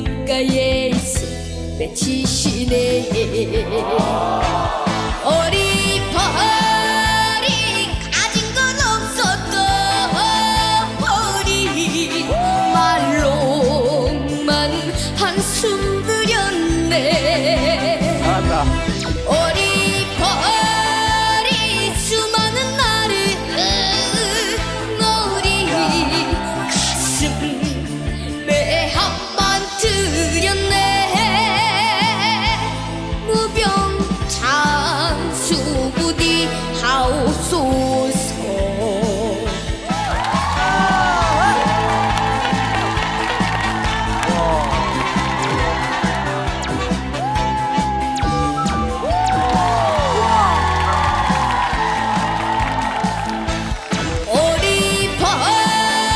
눈가에 있어 내치시네. 어리버리 가진 건 없었던 버리. 말로만 한숨 들였네. 맞아